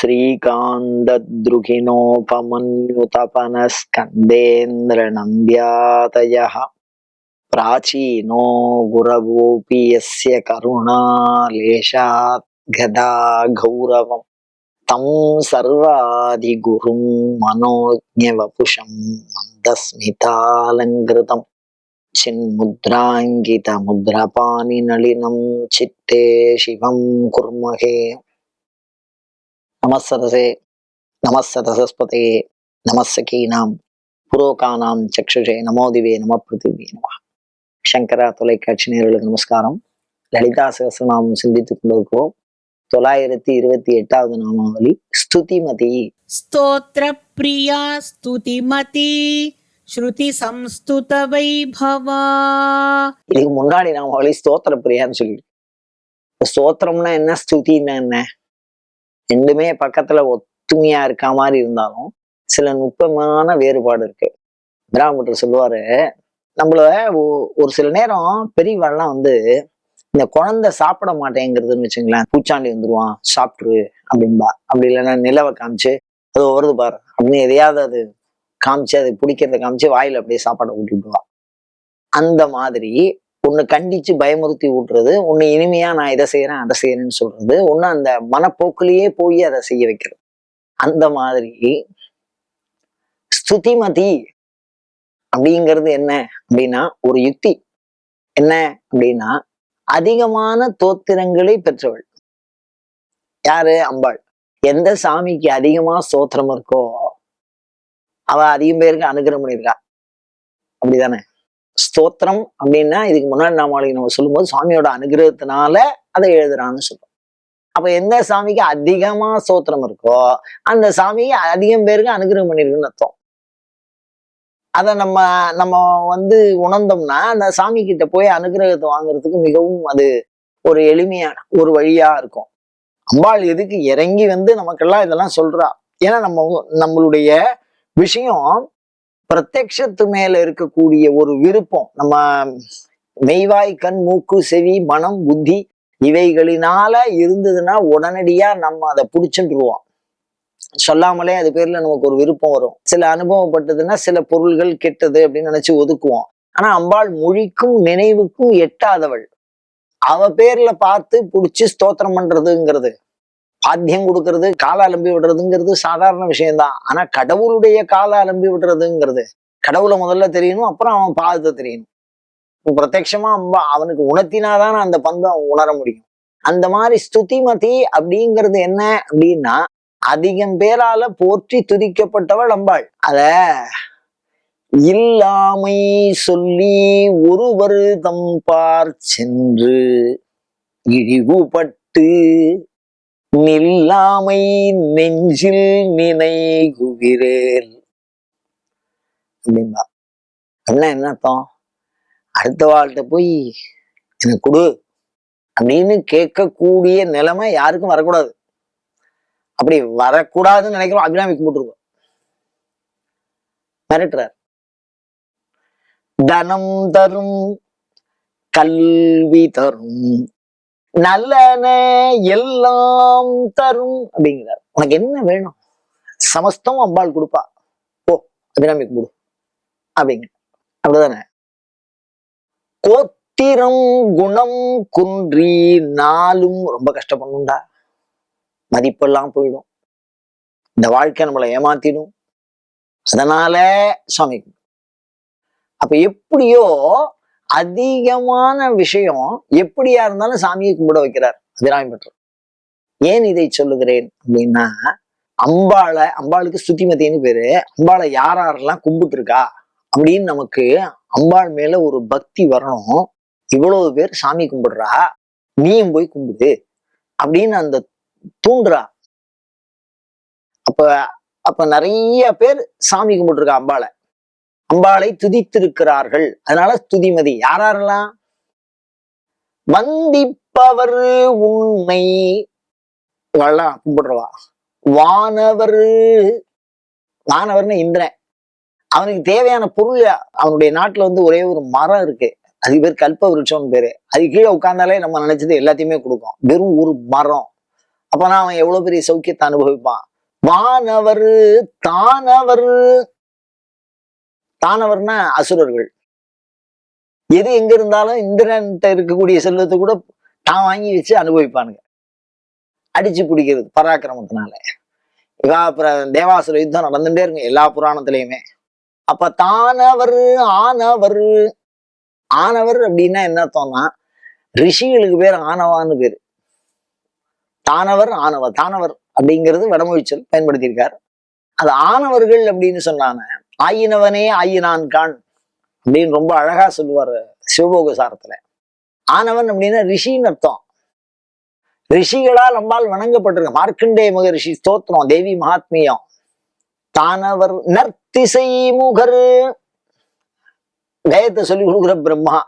श्रीकान्तद्रुहिणोपमन्युतपनस्कन्देन्द्रनन्द्यातयः प्राचीनो गुरवोऽपि यस्य करुणालेशात् गदा गौरवम् तं सर्वाधिगुरुं मनोज्ञवपुषं मन्दस्मितालङ्कृतम् चिन्मुद्राङ्कितमुद्रपाणिनलिनं चित्ते शिवं कुर्महे நமசதசே நமசதசஸ்பதே நமசகீனாம் புரோகானாம் சக்ஷுஷே நமோதிவே நம பிருத்திவே நம சங்கரா தொலைக்காட்சி நேர்களுக்கு நமஸ்காரம். லலிதா சகசிரநாமம் சிந்தித்துக் கொண்டிருக்கிறோம். தொள்ளாயிரத்தி இருபத்தி எட்டாவது நாமாவளி ஸ்துதிமதி. ஸ்தோத்ர பிரியா ஸ்துதிமதி. ஸ்ருதி சம்ஸ்துத வைபவா. இதுக்கு முன்னாடி நாமாவளி ஸ்தோத்திர பிரியான்னு சொல்லி ஸ்தோத்திரம்னா என்ன? ஸ்துதின்னா என்ன? ரெண்டுமே பக்கத்துல ஒத்துமையா இருக்க மாதிரி இருந்தாலும் சில நுட்பமான வேறுபாடு இருக்கு. பிராமட்டர் சொல்லுவாரு நம்மள ஒ- ஒரு சில நேரம் பெரியவாள்லாம் வந்து இந்த குழந்தை சாப்பிட மாட்டேங்கிறதுன்னு வச்சுங்களேன் பூச்சாண்டி வந்துருவான் சாப்பிட்டுரு அப்படின்பா அப்படி இல்லைன்னா நிலவை காமிச்சு அது வருது பாரு. அப்படின்னு எதையாவது அது காமிச்சு அது பிடிக்கிறத காமிச்சு வாயில அப்படியே சாப்பாடை ஊட்டிவிடுவா அந்த மாதிரி உன்னை கண்டிச்சு பயமுறுத்தி விட்டுறது உன்னை இனிமையா நான் இதை செய்யறேன் அதை செய்யறேன்னு சொல்றது ஒன்னு அந்த மனப்போக்கிலேயே போய் அதை செய்ய வைக்கிறது. அந்த மாதிரி ஸ்துதிமதி அப்படிங்கிறது என்ன அப்படின்னா ஒரு யுக்தி. என்ன அப்படின்னா அதிகமான தோத்திரங்களை பெற்றவள். யாரு? அம்பாள். எந்த சாமிக்கு அதிகமா ஸ்தோத்திரம் இருக்கோ அவ அதிகம் பேருக்கு அனுகிரகம் பண்ணியிருக்கா. அப்படிதானே? ஸ்தோத்திரம் அப்படின்னா இதுக்கு முன்னாடி நாமாவளி நம்ம சொல்லும்போது சாமியோட அனுகிரகத்தினால அதை எழுதுறான்னு சொல்லுவோம் அப்ப எந்த சாமிக்கு அதிகமா ஸ்தோத்திரம் இருக்கோ அந்த சாமிக்கு அதிகம் பேருக்கு அனுகிரகம் பண்ணிருக்குன்னு அர்த்தம். அதை நம்ம நம்ம வந்து உணர்ந்தோம்னா அந்த சாமி கிட்ட போய் அனுகிரகத்தை வாங்குறதுக்கு மிகவும் அது ஒரு எளிமையான ஒரு வழியா இருக்கும். அம்பாள் எதுக்கு இறங்கி வந்து நமக்கெல்லாம் இதெல்லாம் சொல்றா? ஏன்னா நம்ம நம்மளுடைய விஷயம் பிரத்யக்ஷத்து மேல இருக்கக்கூடிய ஒரு விருப்பம். நம்ம மெய்வாய் கண் மூக்கு செவி மனம் புத்தி இவைகளினால இருந்ததுன்னா உடனடியா நம்ம அதை பிடிச்சுருவோம் சொல்லாமலே அது பேர்ல நமக்கு ஒரு விருப்பம் வரும். சில அனுபவப்பட்டதுன்னா சில பொருள்கள் கெட்டது அப்படின்னு நினைச்சு ஒதுக்குவோம். ஆனா அம்பாள் மொழிக்கும் நினைவுக்கும் எட்டாதவள். அவ பேர்ல பார்த்து பிடிச்சி ஸ்தோத்திரம் பண்றதுங்கிறது. பாத்தியம் கொடுக்கறது கால அலம்பி விடுறதுங்கிறது சாதாரண விஷயம்தான். ஆனா கடவுளுடைய கால அலம்பி விடுறதுங்கிறது கடவுளை முதல்ல தெரியணும் அப்புறம் அவன் பாதத்தை தெரியணும். இப்போ பிரத்யட்சமா அம்பா அவனுக்கு உணர்த்தினாதான் அந்த பந்தை அவன் உணர முடியும். அந்த மாதிரி ஸ்துதிமதி அப்படிங்கிறது என்ன அப்படின்னா அதிகம் பேரால போற்றி துதிக்கப்பட்டவள் அம்பாள். அத இல்லாமை சொல்லி ஒருவர் தம்பார் சென்று இழிவுபட்டு நில்லாமை நெஞ்சில் நினைகுவிரேல் அப்படின்பா. என்ன என்ன அர்த்தம்? அடுத்த வாழ்கிட்ட போய் எனக்கு கொடு. அப்படின்னு கேட்கக்கூடிய நிலைமை யாருக்கும் வரக்கூடாது. அப்படி வரக்கூடாதுன்னு நினைக்கிறோம். அபிராமி கும்பிட்டுருக்கோம் மிரட்டுறார். தனம் தரும் கல்வி தரும். நல்லன எல்லாம் தரும் அப்படிங்கிறார். உனக்கு என்ன வேணும்? சமஸ்தம் அம்பாள் கொடுப்பா. ஓ அபிராமி கொடு. அப்படிங்க அப்படிதானே? கோத்திரம் குணம் குன்றி நாளும் ரொம்ப கஷ்டப்படணும்டா. மதிப்பெல்லாம் போயிடும். இந்த வாழ்க்கை நம்மளை ஏமாத்திடும். அதனால சுவாமி அப்ப எப்படியோ அதிகமான விஷயம் எப்படியா இருந்தாலும் சாமியை கும்பிட வைக்கிறார். அபிராமி பெற்றோர். ஏன் இதை சொல்லுகிறேன் அப்படின்னா அம்பாளை அம்பாளுக்கு சுத்திமத்தின்னு பேரு. அம்பாளை யார் யாரெல்லாம் கும்பிட்டு இருக்கா அப்படின்னு நமக்கு அம்பாள் மேல ஒரு பக்தி வரணும். இவ்வளவு பேர் சாமி கும்பிடுறா நீயும் போய் கும்பிடு அப்படின்னு அந்த தூண்டுறா. அப்ப அப்ப நிறைய பேர் சாமி கும்பிட்டுருக்கா அம்பாளை. அம்பாளை துதித்திருக்கிறார்கள். அதனால துதிமதி யாரெல்லாம்? வந்திப்பவர் உன்னை இவெல்லாம் கும்பிடுறவா. வானவர் வானவர்னு இந்திரன் அவனுக்கு தேவையான பொருள் அவனுடைய நாட்டுல வந்து ஒரே ஒரு மரம் இருக்கு. அதுக்கு பேர் கல்ப விருட்சம்னு பேரு. அது கீழே உட்கார்ந்தாலே நம்ம நினைச்சது எல்லாத்தையுமே கொடுக்கும். வெறும் ஒரு மரம். அப்பனா அவன் எவ்வளவு பெரிய சௌக்கியத்தை அனுபவிப்பான். வானவர் தானவர் தானவர்னா அசுரர்கள். எது எங்க இருந்தாலும் இந்திரன்ட்ட இருக்கக்கூடிய செல்வத்தை கூட தான் வாங்கி வச்சு அனுபவிப்பானுங்க. அடிச்சு பிடிக்கிறது பராக்கிரமத்தினால. இவா அப்புறம் தேவாசுர யுத்தம் நடந்துட்டே இருக்கும் எல்லா புராணத்திலையுமே. அப்ப தானவர் ஆனவர் ஆனவர் அப்படின்னா என்ன அர்த்தம்னா ரிஷிகளுக்கு பேர் ஆனவான்னு பேரு. தானவர் ஆனவர் தானவர் அப்படிங்கிறது வடமொழிச்சல் பயன்படுத்தியிருக்கார். அது ஆனவர்கள் அப்படின்னு சொன்னான ஆயினவனே ஆயினான் கான் அப்படின்னு ரொம்ப அழகா சொல்லுவார் சிவபோக சாரத்துல. ஆனவன் அப்படின்னா ரிஷின்னு அர்த்தம். ரிஷிகளா நம்மால் வணங்கப்பட்டிருக்க மார்க்கண்டே மகரிஷி ஸ்தோத்திரம் தேவி மகாத்மியம். தானவர் நர்த்திசை முகர். கயத்தை சொல்லி கொடுக்குற பிரம்மா.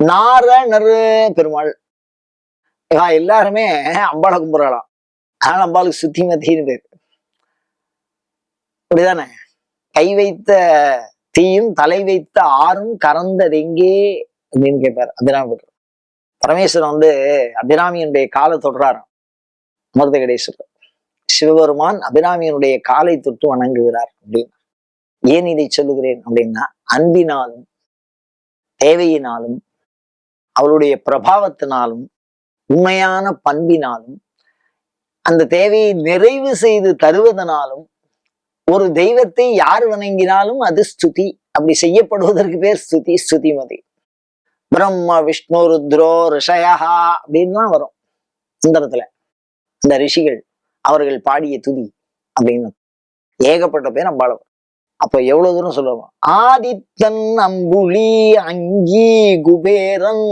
நாரணர் பெருமாள். இவா எல்லாருமே அம்பாளை கும்பிடலாம் ஆனால் அம்பாளுக்கு சுத்தி மத்தின்னு பேர். அப்படிதானே? கை வைத்த தீயும் தலை வைத்த ஆறும் கறந்ததெங்கே அப்படின்னு கேட்பார் அபிராமர் பரமேஸ்வரன் வந்து அபிராமியனுடைய காலை தொடுறாராம். அமிர்த கடேஸ்வரர் சிவபெருமான் அபிராமியனுடைய காலை தொட்டு வணங்குகிறார் அப்படின்னு. ஏன் இதை சொல்லுகிறேன் அப்படின்னா அன்பினாலும் தேவையினாலும் அவளுடைய பிரபாவத்தினாலும் உண்மையான பண்பினாலும் அந்த தேவையை நிறைவு செய்து தருவதனாலும் ஒரு தெய்வத்தை யார் வணங்கினாலும் அது ஸ்துதி. அப்படி செய்யப்படுவதற்கு பேர் ஸ்துதி ஸ்துதிமதி. பிரம்ம விஷ்ணு ருத்ரோ ரிஷயா அப்படின்லாம் வரும். சுந்தரத்துல இந்த ரிஷிகள் அவர்கள் பாடிய துதி அப்படின்னு. ஏகப்பட்ட பேர் அம்பாளவர் அப்ப எவ்வளவு தூரம் சொல்லுவோம்? ஆதித்தன் அம்புலி அங்கி குபேரன்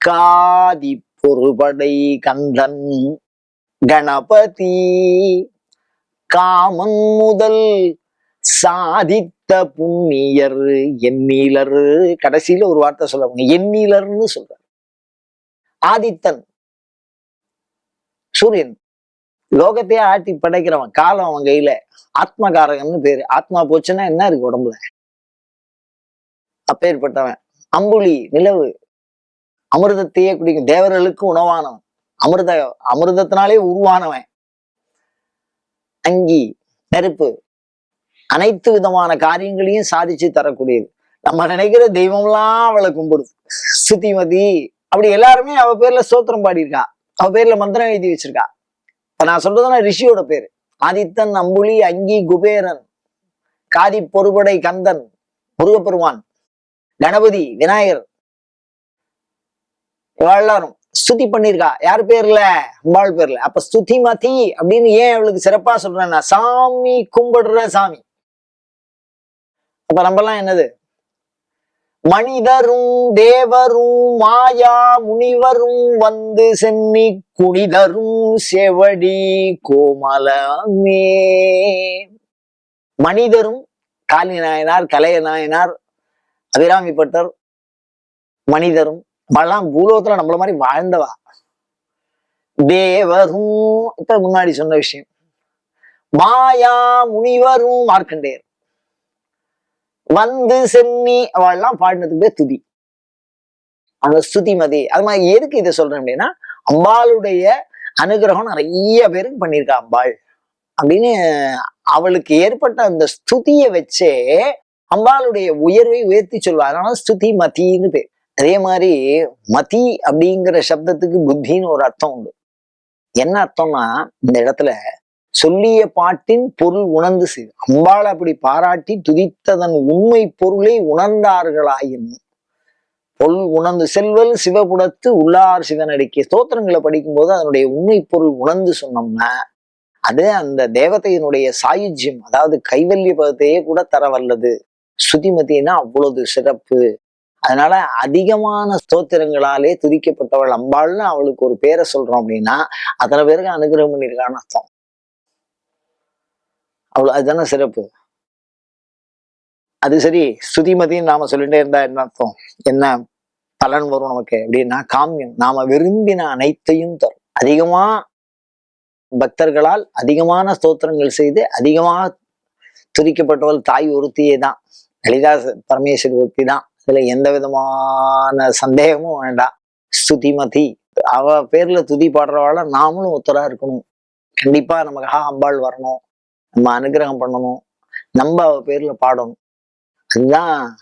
காதி பொறுபடை கந்தன் கணபதி காமன் முதல் சாதித்த புண்ணியர் எண்ணிலர் கடைசியில ஒரு வார்த்தை சொல்லுவாங்க எண்ணிலர்னு சொல்றாரு. ஆதித்தன். சூரியன். லோகத்தையே ஆட்டி படைக்கிறவன் காலம் அவன் கையில. ஆத்மகாரகன்னு பேரு. ஆத்மா போச்சுன்னா என்ன இருக்கு உடம்புல? அப்பேற்பட்டவன். அம்புலி நிலவு. அமிர்தத்தையே குடிக்கும். தேவர்களுக்கு உணவானவன். அமிர்த அமிர்தத்தினாலே உருவானவன். அங்கி நெருப்பு அனைத்து விதமான காரியங்களையும் சாதிச்சு தரக்கூடியது. நம்ம நினைக்கிற தெய்வம்லாம் அவளை கும்பிடுது. சுத்திமதி அப்படி எல்லாருமே அவ பேர்ல சோத்திரம் பாடியிருக்கா. அவ பேர்ல மந்திரம் எழுதி வச்சிருக்கா. இப்ப நான் சொல்றதுன்னா ரிஷியோட பேரு. ஆதித்தன் அம்புலி அங்கி குபேரன். காதி பொறுபடை கந்தன் முருகப்பெருமான். கணபதி விநாயகர். எல்லாரும். ஸ்துதி பண்ணிருக்கா. யார் பேர்ல? அம்பாள் பேர்ல. அப்ப ஸ்துதி மதி அப்படின்னு ஏன் அவளுக்கு சிறப்பா சொல்றேன்னா சாமி கும்பிடுற சாமி. அப்ப நம்மலாம் என்னது? மனிதரும் தேவரும் மாயா முனிவரும் வந்து சென்னி குனிதரும் செவடி கோமலமே. மனிதரும் காளி நாயனார் கலைய நாயனார் அபிராமி பட்டர் மனிதரும் நம்மளாம் பூலோகத்துல நம்மள மாதிரி வாழ்ந்தவா? தேவரும் இப்ப முன்னாடி சொன்ன விஷயம். மாயா முனிவரும் மார்க்கண்டேயர். வந்து சென்னி அவள்லாம் பாடினதுக்கு பேர் துதி. அந்த ஸ்துதி மதி அது மாதிரி எதுக்கு இதை சொல்றேன் அப்படின்னா அம்பாளுடைய அனுகிரகம் நிறைய பேருக்கு பண்ணியிருக்கா அம்பாள். அப்படின்னு அவளுக்கு ஏற்பட்ட அந்த ஸ்துதியை வச்சே அம்பாளுடைய உயர்வை உயர்த்தி சொல்வா அதனால ஸ்துதி மதின்னு பேர். அதே மாதிரி மதி அப்படிங்கிற சப்தத்துக்கு புத்தின்னு ஒரு அர்த்தம் உண்டு. என்ன அர்த்தம்னா இந்த இடத்துல சொல்லிய பாட்டின் பொருள் உணர்ந்து செய். அம்பாள் அப்படி பாராட்டி துதித்ததன் உண்மை பொருளை உணர்ந்தார்களாயின் பொருள் உணர்ந்து செல்வல் சிவபுடத்து உள்ளார் சிவனடிக்க. ஸ்தோத்திரங்களை படிக்கும்போது அதனுடைய உண்மை பொருள் உணர்ந்து சொன்னோம்னா அது அந்த தேவதையினுடைய சாயுஜ்யம் அதாவது கைவல்ய பதத்தையே கூட தர வல்லது. ஸ்ருதிமதினா அவ்வளவு சிறப்பு. அதனால அதிகமான ஸ்தோத்திரங்களாலே துதிக்கப்பட்டவள் அம்பாள்னு அவளுக்கு ஒரு பேரை சொல்றோம் அப்படின்னா அத்தனை பேருக்கு அனுகிரகம் பண்ணியிருக்கான்னு அர்த்தம். அவ்வளோ அதுதானே சிறப்பு. அது சரி ஸ்துதிமதின்னு நாம சொல்லிட்டே இருந்தா என்ன அர்த்தம்? என்ன பலன் வரும் நமக்கு அப்படின்னா காமியம். நாம விரும்பின அனைத்தையும் தரும். அதிகமா பக்தர்களால் அதிகமான ஸ்தோத்திரங்கள் செய்து அதிகமாக துதிக்கப்பட்டவள் தாய் ஒருத்தியே தான் லலிதா பரமேஸ்வரி ஒருத்தி தான் இதுல எந்த விதமான சந்தேகமும் வேண்டாம். ஸ்துதிமதி அவ பேர்ல துதி பாடுறவாಳ நாமளும் ஒத்தரா இருக்கணும். கண்டிப்பா நமக்காக அம்பாள் வரணும். நம்ம அனுகிரகம் பண்ணணும். நம்ம அவ பேர்ல பாடணும். அதுதான்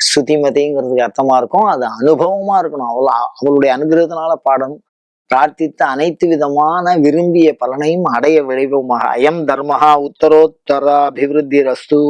ஸ்ருதிமதிங்கிறதுக்கு அர்த்தமா இருக்கும். அது அனுபவமா இருக்கணும். அவள் அவளுடைய அனுகிரகத்தினால பாடணும். பிரார்த்தித்த அனைத்து விதமான விரும்பிய பலனையும் அடைய விளைவுமாக அயம் தர்மஹா உத்தரோத்தரா அபிவிருத்தி ரஸ்து